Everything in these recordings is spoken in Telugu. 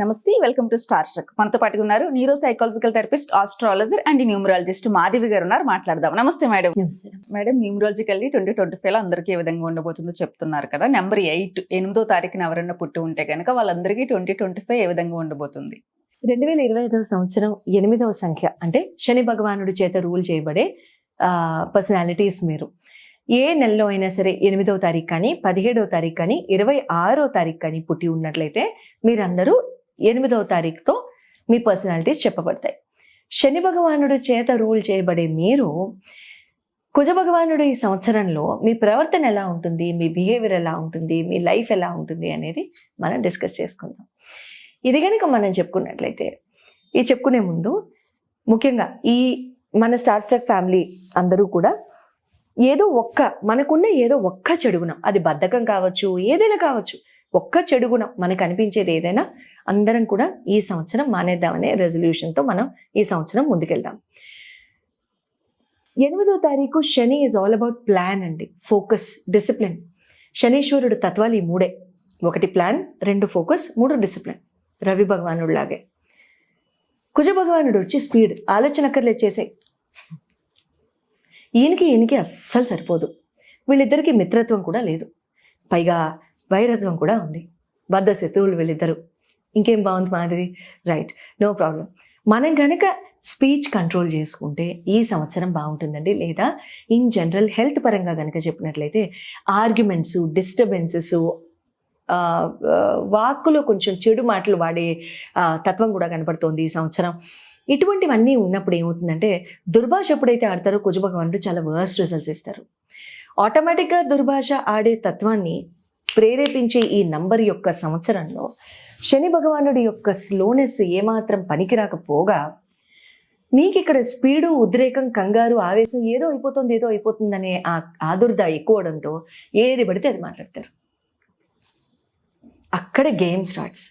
నమస్తే వెల్కమ్ టు స్టార్ ట్రక్. మనతో పాటుగా ఉన్నారు neuro psychological therapist astrologer and numerologist Madhavi గారు ఉన్నారు. మాట్లాడదాం. Namaste madam. Madam numerologically twenty twenty ఫైవ్లో అందరికీ ఏ విధంగా ఉండబోతుందో చెప్తున్నారు కదా. నెంబర్ ఎయిట్ ఎనిమిదో తారీఖున ఎవరైనా పుట్టి ఉంటే కనుక వాళ్ళందరికీ ట్వంటీ ట్వంటీ ఫైవ్ ఏ విధంగా ఉండబోతుంది? రెండు వేల ఇరవై ఐదవ సంవత్సరం ఎనిమిదవ సంఖ్య అంటే శని భగవానుడి చేత రూల్ చేయబడే పర్సనాలిటీస్ మీరు. ఏ నెలలో అయినా సరే ఎనిమిదవ తారీఖు కానీ పదిహేడవ తారీఖు కానీ ఇరవై ఆరో తారీఖు కానీ పుట్టి ఉన్నట్లయితే మీరందరూ ఎనిమిదవ తారీఖుతో మీ పర్సనాలిటీస్ చెప్పబడతాయి. శని భగవానుడి చేత రూల్ చేయబడే మీరు కుజ భగవానుడు ఈ సంవత్సరంలో మీ ప్రవర్తన ఎలా ఉంటుంది మీ బిహేవియర్ ఎలా ఉంటుంది మీ లైఫ్ ఎలా ఉంటుంది అనేది మనం డిస్కస్ చేసుకుందాం. ఇది కనుక మనం చెప్పుకున్నట్లయితే ఈ చెప్పుకునే ముందు ముఖ్యంగా ఈ మన స్టార్ స్టార్ ఫ్యామిలీ అందరూ కూడా ఏదో ఒక్క మనకున్న ఏదో ఒక్క చెడుగున అది బద్ధకం కావచ్చు ఏదైనా కావచ్చు ఒక్క చెడుగున మనకు అనిపించేది ఏదైనా అందరం కూడా ఈ సంవత్సరం మానేద్దామనే రెజల్యూషన్తో మనం ఈ సంవత్సరం ముందుకెళ్దాం. ఎనిమిదో తారీఖు Shani is all about plan అండి. ఫోకస్ డిసిప్లిన్ శనీశ్వరుడు తత్వాలు ఈ మూడే. ఒకటి ప్లాన్ రెండు ఫోకస్ మూడు డిసిప్లిన్ రవి భగవానుడు లాగే కుజ భగవానుడు వచ్చి స్పీడ్ ఆలోచనకర్లేదు చేసే. ఈయనకి ఈయనకి అస్సలు సరిపోదు. వీళ్ళిద్దరికీ మిత్రత్వం కూడా లేదు. పైగా వైరత్వం కూడా ఉంది. బద్ద శత్రువులు వీళ్ళిద్దరు. ఇంకేం బాగుంది మాదిరి రైట్. No problem. మనం కనుక స్పీచ్ కంట్రోల్ చేసుకుంటే ఈ సంవత్సరం బాగుంటుందండి. లేదా ఇన్ జనరల్ హెల్త్ పరంగా కనుక చెప్పినట్లయితే ఆర్గ్యుమెంట్స్ డిస్టర్బెన్సెస్ వాక్కులో కొంచెం చెడు మాటలు వాడే తత్వం కూడా కనపడుతోంది ఈ సంవత్సరం. ఇటువంటివన్నీ ఉన్నప్పుడు ఏమవుతుందంటే దుర్భాష ఎప్పుడైతే ఆడతారో కుజభగవానుడు చాలా వర్స్ట్ రిజల్ట్స్ ఇస్తారు. ఆటోమేటిక్గా దుర్భాష ఆడే తత్వాన్ని ప్రేరేపించే ఈ నంబర్ యొక్క సంవత్సరంలో శని భగవానుడి యొక్క స్లోనెస్ ఏమాత్రం పనికిరాకపోగా మీకు ఇక్కడ స్పీడు ఉద్రేకం కంగారు ఆవేశం ఏదో అయిపోతుంది ఏదో అయిపోతుందనే ఆ ఆదుర్ద ఎక్కువడంతో ఏది పడితే అది మాట్లాడతారు. అక్కడ గేమ్ స్టార్ట్స్.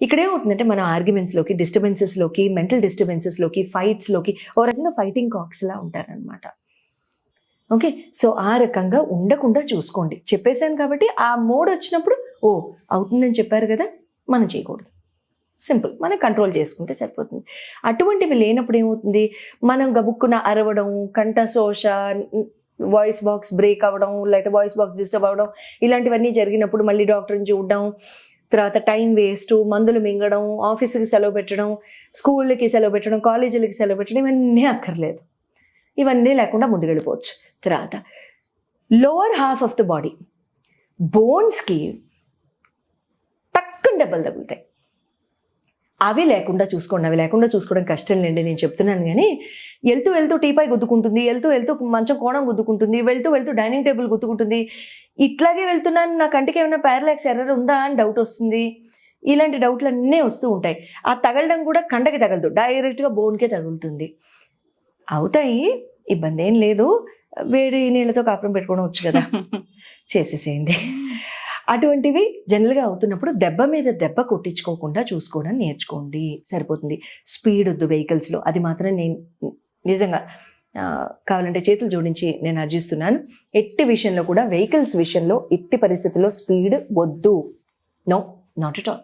ఇక్కడ ఏమవుతుందంటే మన ఆర్గ్యుమెంట్స్లోకి డిస్టర్బెన్సెస్లోకి మెంటల్ డిస్టర్బెన్సెస్లోకి ఫైట్స్లోకి ఓ రకంగా ఫైటింగ్ కాక్స్లా ఉంటారనమాట ఓకే? సో ఆ రకంగా ఉండకుండా చూసుకోండి. చెప్పేశాను కాబట్టి ఆ మోడ్ వచ్చినప్పుడు ఓ అవుతుందని చెప్పారు కదా మనం చేయకూడదు. సింపుల్. మనం కంట్రోల్ చేసుకుంటే సరిపోతుంది. అటువంటివి లేనప్పుడు ఏమవుతుంది? మనం గబుక్కున అరవడం కంఠశోష వాయిస్ బాక్స్ బ్రేక్ అవ్వడం లేకపోతే వాయిస్ బాక్స్ డిస్టర్బ్ అవ్వడం ఇలాంటివన్నీ జరిగినప్పుడు మళ్ళీ డాక్టర్ని చూడడం తర్వాత టైం వేస్ట్ మందులు మింగడం ఆఫీస్కి సెలవు పెట్టడం స్కూళ్ళకి సెలవు పెట్టడం కాలేజీలకి సెలవు పెట్టడం ఇవన్నీ అక్కర్లేదు. ఇవన్నీ లేకుండా ముందుకెళ్ళిపోవచ్చు. తర్వాత lower half of the body బోన్స్కి టక్కున దెబ్బలు తగులుతాయి. అవి లేకుండా చూసుకోండి అవి లేకుండా చూసుకోవడం కష్టం లేండి నేను చెప్తున్నాను కానీ వెళ్తూ వెళ్తూ టీపై గుద్దుకుంటుంది వెళ్తూ వెళ్తూ మంచం కోణం గుద్దుకుంటుంది వెళ్తూ వెళ్తూ డైనింగ్ టేబుల్ గుద్దుకుంటుంది. ఇట్లాగే వెళ్తున్నాను నా కంటికి ఏమైనా ప్యారలాక్స్ ఎర్రర్ ఉందా అని డౌట్ వస్తుంది. ఇలాంటి డౌట్లు అన్నీ వస్తూ ఉంటాయి. ఆ తగలడం కూడా కండకి తగలదు డైరెక్ట్గా బోన్కే తగులుతుంది. అవుతాయి ఇబ్బంది ఏం లేదు. వేడి నీళ్ళతో కాపురం పెట్టుకోవడం వచ్చు కదా. చేసేసేయండి. అటువంటివి జనరల్గా అవుతున్నప్పుడు దెబ్బ మీద దెబ్బ కొట్టించుకోకుండా చూసుకోవడం నేర్చుకోండి. సరిపోతుంది. స్పీడ్ వద్దు వెహికల్స్లో. అది మాత్రం నేను నిజంగా కావాలంటే చేతులు జోడించి నేను అర్జిస్తున్నాను ఎట్టి విషయంలో కూడా వెహికల్స్ విషయంలో ఎట్టి పరిస్థితుల్లో స్పీడ్ వద్దు. No not at all.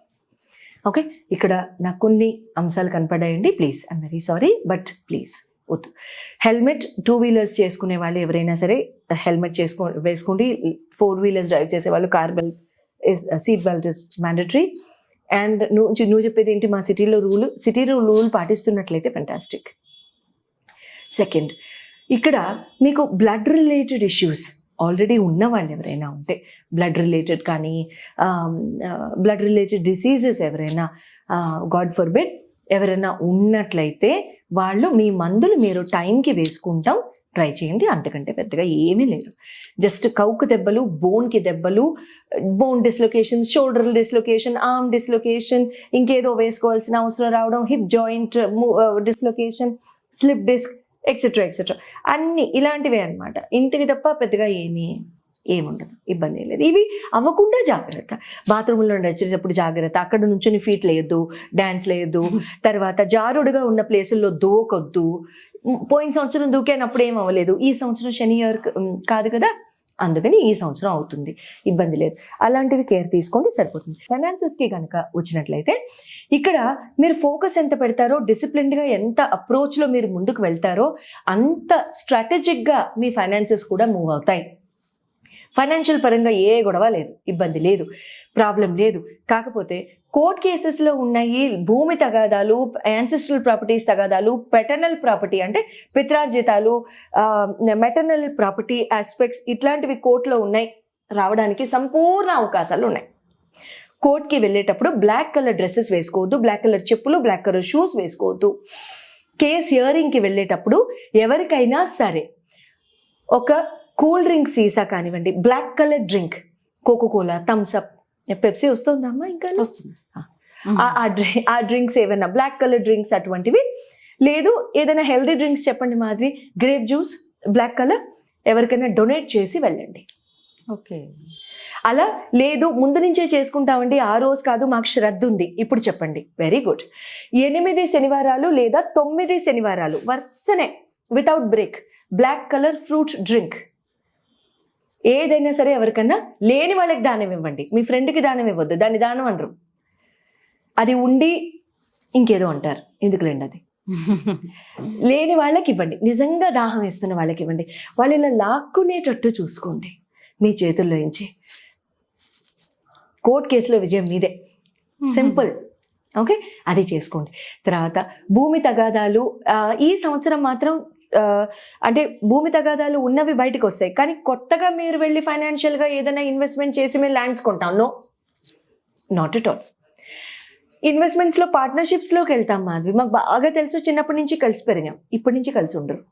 Okay? ఇక్కడ నాకు కొన్ని అంశాలు కనపడాయండి please I'm very sorry but please. వద్దు హెల్మెట్ టూ వీలర్స్ చేసుకునే వాళ్ళు ఎవరైనా సరే హెల్మెట్ చేసుకో వేసుకోండి. ఫోర్ వీలర్స్ డ్రైవ్ చేసే వాళ్ళు car belt is seat belt is mandatory and నువ్వు నువ్వు చెప్పేది ఏంటి? మా సిటీలో రూల్ సిటీలో రూల్ పాటిస్తున్నట్లయితే ఫెంటాస్టిక్ సెకండ్ ఇక్కడ మీకు బ్లడ్ రిలేటెడ్ ఇష్యూస్ ఆల్రెడీ ఉన్న వాళ్ళు ఎవరైనా ఉంటే బ్లడ్ రిలేటెడ్ కానీ బ్లడ్ రిలేటెడ్ డిసీజెస్ ఎవరైనా గాడ్ ఫర్ బెడ్ ఎవరైనా ఉన్నట్లయితే వాళ్ళు మీ మందులు మీరు టైంకి వేసుకుంటాం. ట్రై చేయండి. అంతకంటే పెద్దగా ఏమీ లేదు. జస్ట్ కౌకు దెబ్బలు బోన్కి దెబ్బలు bone dislocation shoulder dislocation arm dislocation ఇంకేదో వేసుకోవాల్సిన అవసరం రావడం hip joint dislocation slip disc etcetera etcetera అన్ని ఇలాంటివే అన్నమాట. ఇంతకి తప్ప పెద్దగా ఏమీ ఏముండదు ఇబ్బంది ఏం లేదు. ఇవి అవ్వకుండా జాగ్రత్త. బాత్రూంలో నడిచేటప్పుడు జాగ్రత్త. అక్కడ నుంచొని ఫీట్ లేయొద్దు డ్యాన్స్ లేయొద్దు తర్వాత జారుడుగా ఉన్న ప్లేసుల్లో దూకొద్దు. పోయిన సంవత్సరం దూకానప్పుడు ఏం అవ్వలేదు. ఈ సంవత్సరం శని ఇయర్ కాదు కదా? అందుకని ఈ సంవత్సరం అవుతుంది. ఇబ్బంది లేదు. అలాంటివి కేర్ తీసుకోండి సరిపోతుంది. ఫైనాన్సెస్కి కనుక వచ్చినట్లయితే ఇక్కడ మీరు ఫోకస్ ఎంత పెడతారో డిసిప్లిన్డ్గా ఎంత అప్రోచ్లో మీరు ముందుకు వెళ్తారో అంత స్ట్రాటజిక్గా మీ ఫైనాన్సెస్ కూడా మూవ్ అవుతాయి. ఫైనాన్షియల్ పరంగా ఏ గొడవ లేదు ఇబ్బంది లేదు ప్రాబ్లం లేదు. కాకపోతే కోర్ట్ కేసెస్లో ఉన్నాయి భూమి తగాదాలు యాన్సిస్ట్రల్ ప్రాపర్టీస్ తగాదాలు పెటర్నల్ ప్రాపర్టీ అంటే పిత్రార్జితాలు మెటర్నల్ ప్రాపర్టీ ఆస్పెక్ట్స్ ఇట్లాంటివి కోర్టులో ఉన్నాయి రావడానికి సంపూర్ణ అవకాశాలు ఉన్నాయి. కోర్ట్కి వెళ్ళేటప్పుడు బ్లాక్ కలర్ డ్రెస్సెస్ వేసుకోవద్దు బ్లాక్ కలర్ చెప్పులు బ్లాక్ కలర్ షూస్ వేసుకోవద్దు. కేస్ హియరింగ్కి వెళ్ళేటప్పుడు ఎవరికైనా సరే ఒక కూల్ డ్రింక్ సీసా కానివ్వండి black colour drink Coca Cola Thums Up. Pepsi వస్తుందమ్మా ఇంకా? వస్తుంది. ఆ. డ్రింక్స్ ఏమైనా బ్లాక్ కలర్ డ్రింక్స్ అటువంటివి లేదు ఏదైనా హెల్దీ డ్రింక్స్ చెప్పండి Madhavi grape juice black colour ఎవరికైనా డొనేట్ చేసి వెళ్ళండి. ఓకే. అలా లేదు ముందు నుంచే చేసుకుంటామండి ఆ రోజు కాదు మాకు శ్రద్ధ ఉంది. ఇప్పుడు చెప్పండి. Very good. ఎనిమిది శనివారాలు లేదా తొమ్మిది శనివారాలు వరుసనే without break black colour fruit drink. ఏదైనా సరే ఎవరికన్నా లేని వాళ్ళకి దానం ఇవ్వండి. మీ ఫ్రెండ్కి దానం ఇవ్వద్దు. దాన్ని దానం అనరు. అది ఉండి ఇంకేదో అంటారు. ఎందుకులేండి అది? లేని వాళ్ళకి ఇవ్వండి. నిజంగా దాహం వేస్తున్న వాళ్ళకి ఇవ్వండి. వాళ్ళు ఇలా లాక్కునేటట్టు చూసుకోండి. మీ చేతుల్లో నుంచి. కోర్ట్ కేసులో విజయం మీదే. సింపుల్. ఓకే? అది చేసుకోండి. తర్వాత భూమి తగాదాలు ఈ సంవత్సరం మాత్రం అంటే భూమి తగాదాలు ఉన్నవి బయటకు వస్తాయి కానీ కొత్తగా మీరు వెళ్ళి ఫైనాన్షియల్గా ఏదైనా ఇన్వెస్ట్మెంట్ చేసి మేము ల్యాండ్స్ కొంటాం. నో నాట్ ఎట్ ఆల్ ఇన్వెస్ట్మెంట్స్లో పార్ట్నర్షిప్స్లోకి వెళ్తాం మాధవి. మాకు బాగా తెలుసు చిన్నప్పటి నుంచి కలిసి పెరిగాం. ఇప్పటి నుంచి కలిసి ఉండరు.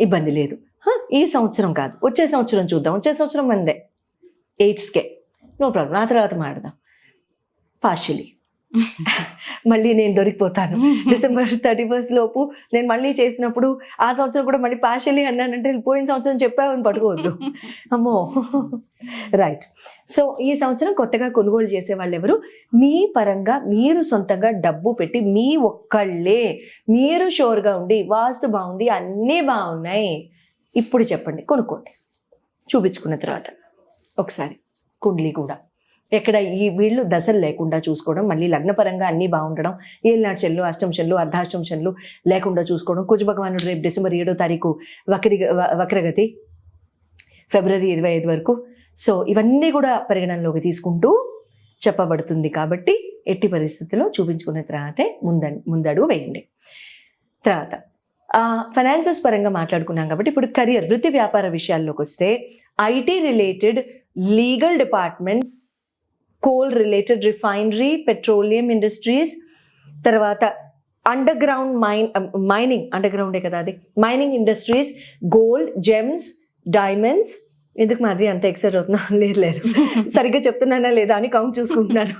ఇబ్బంది లేదు. ఈ సంవత్సరం కాదు. వచ్చే సంవత్సరం చూద్దాం. వచ్చే సంవత్సరం మందే ఎయిట్స్కే నో ప్రాబ్లం ఆ తర్వాత మాడదాం పార్షియలీ మళ్ళీ నేను దొరికిపోతాను. డిసెంబర్ థర్టీ ఫస్ట్ లోపు నేను మళ్ళీ చేసినప్పుడు ఆ సంవత్సరం కూడా మళ్ళీ పార్షియలీ అన్నానంటే పోయిన సంవత్సరం చెప్పావని పట్టుకోవద్దు. అమ్మో. రైట్ సో ఈ సంవత్సరం కొత్తగా కొనుగోలు చేసే వాళ్ళు ఎవరు మీ పరంగా మీరు సొంతంగా డబ్బు పెట్టి మీ ఒక్కళ్ళే. మీరు షోర్గా ఉండి వాస్తు బాగుంది అన్నీ బాగున్నాయి. ఇప్పుడు చెప్పండి కొనుక్కోండి. చూపించుకున్న తర్వాత. ఒకసారి కుండ్లీ కూడా. ఎక్కడ ఈ వీళ్ళు దశలు లేకుండా చూసుకోవడం మళ్ళీ లగ్నపరంగా అన్నీ బాగుండడం ఏళ్ళనాడు చెల్లు అష్టం చెల్లు అర్ధాష్టం చెల్లు లేకుండా చూసుకోవడం కుజ భగవానుడు రేపు డిసెంబర్ ఏడో తారీఖు వక్రి వక్రగతి ఫిబ్రవరి ఇరవై ఐదు వరకు. సో ఇవన్నీ కూడా పరిగణనలోకి తీసుకుంటూ చెప్పబడుతుంది కాబట్టి ఎట్టి పరిస్థితుల్లో చూపించుకున్న తర్వాతే ముంద ముందడుగు వేయండి. తర్వాత ఫైనాన్సెస్ పరంగా మాట్లాడుకున్నాం కాబట్టి ఇప్పుడు కెరియర్ వృత్తి వ్యాపార విషయాల్లోకి వస్తే IT related legal department coal related refinery petroleum industries తర్వాత under ground mine mining under గ్రౌండే కదా అది. Mining industries gold gems diamonds ఎందుకు మాది అంత ఎక్సైట్ అవుతున్నా లేదు లేదు. సరిగ్గా చెప్తున్నానా లేదా అని కౌంట్ చూసుకుంటున్నాను.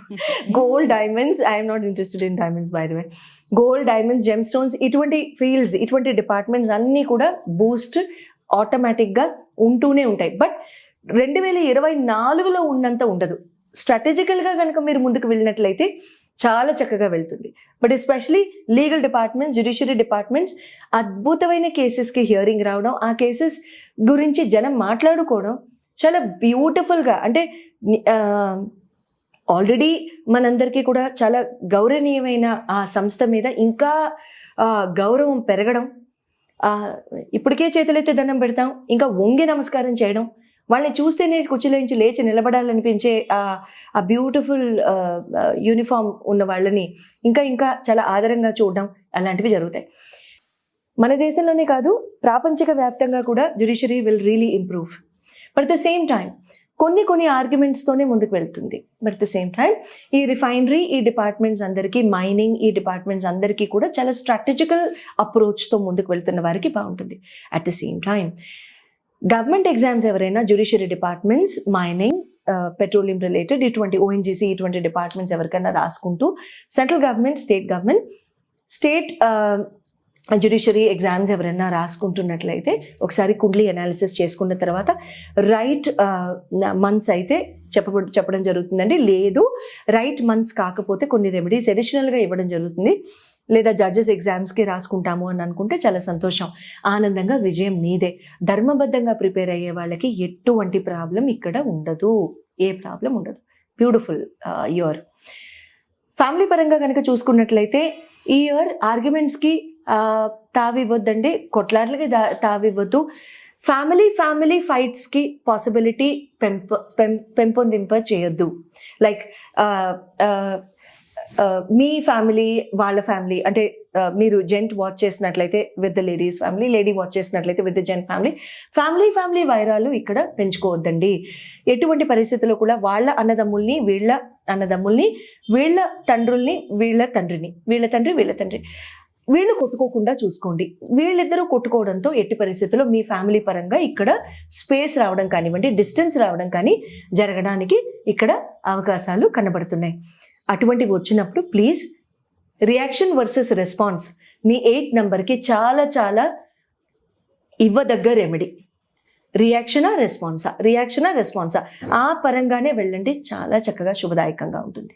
Gold diamonds I'm not interested in diamonds by the way gold diamonds gem stones ఇటువంటి ఫీల్డ్స్ ఇటువంటి డిపార్ట్మెంట్స్ అన్నీ కూడా బూస్ట్ ఆటోమేటిక్గా ఉంటూనే ఉంటాయి. బట్ రెండు వేల ఇరవై నాలుగులో ఉన్నంత ఉండదు. స్ట్రాటజికల్గా కనుక మీరు ముందుకు వెళ్ళినట్లయితే చాలా చక్కగా వెళ్తుంది. But especially legal departments judiciary departments అద్భుతమైన కేసెస్కి హియరింగ్ రావడం ఆ కేసెస్ గురించి జనం మాట్లాడుకోవడం చాలా బ్యూటిఫుల్గా అంటే ఆల్రెడీ మనందరికీ కూడా చాలా గౌరవనీయమైన ఆ సంస్థ మీద ఇంకా గౌరవం పెరగడం ఇప్పటికే చేతులైతే దండం పెడతాం ఇంకా వంగి నమస్కారం చేయడం వాళ్ళని చూస్తేనే కుచిలోంచి లేచి నిలబడాలనిపించే ఆ బ్యూటిఫుల్ యూనిఫామ్ ఉన్న వాళ్ళని ఇంకా ఇంకా చాలా ఆదరంగా చూడడం అలాంటివి జరుగుతాయి. మన దేశంలోనే కాదు ప్రాపంచిక వ్యాప్తంగా కూడా judiciary will really improve but the same time కొన్ని కొన్ని ఆర్గ్యుమెంట్స్తోనే ముందుకు వెళ్తుంది. బట్ ద సేమ్ టైం ఈ రిఫైనరీ ఈ డిపార్ట్మెంట్స్ అందరికీ మైనింగ్ ఈ డిపార్ట్మెంట్స్ అందరికీ కూడా చాలా స్ట్రాటజికల్ అప్రోచ్తో ముందుకు వెళ్తున్న వారికి బాగుంటుంది. At the same time government exams ఎవరైనా judiciary departments mining petroleum related ఇటువంటి ఓఎన్జీసీ ఇటువంటి డిపార్ట్మెంట్స్ ఎవరికైనా రాసుకుంటూ central government state government state judiciary exams ఎవరైనా రాసుకుంటున్నట్లయితే ఒకసారి కుండ్లీ అనాలిసిస్ చేసుకున్న తర్వాత రైట్ మంత్స్ uh, అయితే చెప్ప చెప్పడం జరుగుతుందండి. లేదు రైట్ మంత్స్ కాకపోతే కొన్ని రెమెడీస్ అడిషనల్గా ఇవ్వడం జరుగుతుంది. లేదా జడ్జెస్ ఎగ్జామ్స్కి రాసుకుంటాము అని అనుకుంటే చాలా సంతోషం. ఆనందంగా విజయం మీదే ధర్మబద్ధంగా ప్రిపేర్ అయ్యే వాళ్ళకి ఎటువంటి ప్రాబ్లం ఇక్కడ ఉండదు. ఏ ప్రాబ్లం ఉండదు. బ్యూటిఫుల్ ఇయర్ ఫ్యామిలీ పరంగా కనుక చూసుకున్నట్లయితే ఈ ఇయర్ ఆర్గ్యుమెంట్స్కి uh, తావివ్వద్దండి. కొట్లాట్లకి దా తావివ్వద్దు. ఫ్యామిలీ ఫ్యామిలీ ఫైట్స్కి పాసిబిలిటీ పెంప పెం పెంపొందింప చేయొద్దు లైక్ uh, uh, Uh, మీ ఫ్యామిలీ వాళ్ళ ఫ్యామిలీ అంటే uh, మీరు జెంట్ వాచ్ చేసినట్లయితే with the ladies family lady watch చేసినట్లయితే with the gent family family family వైరాలు ఇక్కడ పెంచుకోవద్దండి. ఎటువంటి పరిస్థితుల్లో కూడా వాళ్ళ అన్నదమ్ముల్ని వీళ్ళ అన్నదమ్ముల్ని వీళ్ళ తండ్రుల్ని వీళ్ళ తండ్రిని వీళ్ళ తండ్రి వీళ్ళ తండ్రి వీళ్ళు కొట్టుకోకుండా చూసుకోండి. వీళ్ళిద్దరూ కొట్టుకోవడంతో ఎట్టి పరిస్థితుల్లో మీ ఫ్యామిలీ పరంగా ఇక్కడ స్పేస్ రావడం కానివ్వండి డిస్టెన్స్ రావడం కానీ జరగడానికి ఇక్కడ అవకాశాలు కనబడుతున్నాయి. అటువంటివి వచ్చినప్పుడు ప్లీజ్ రియాక్షన్ వర్సెస్ రెస్పాన్స్ మీ ఎయిట్ నెంబర్కి చాలా చాలా ఇవ్వదగ్గ రెమెడీ రియాక్షనా రెస్పాన్సా రియాక్షనా రెస్పాన్సా ఆ పరంగానే వెళ్ళండి చాలా చక్కగా శుభదాయకంగా ఉంటుంది.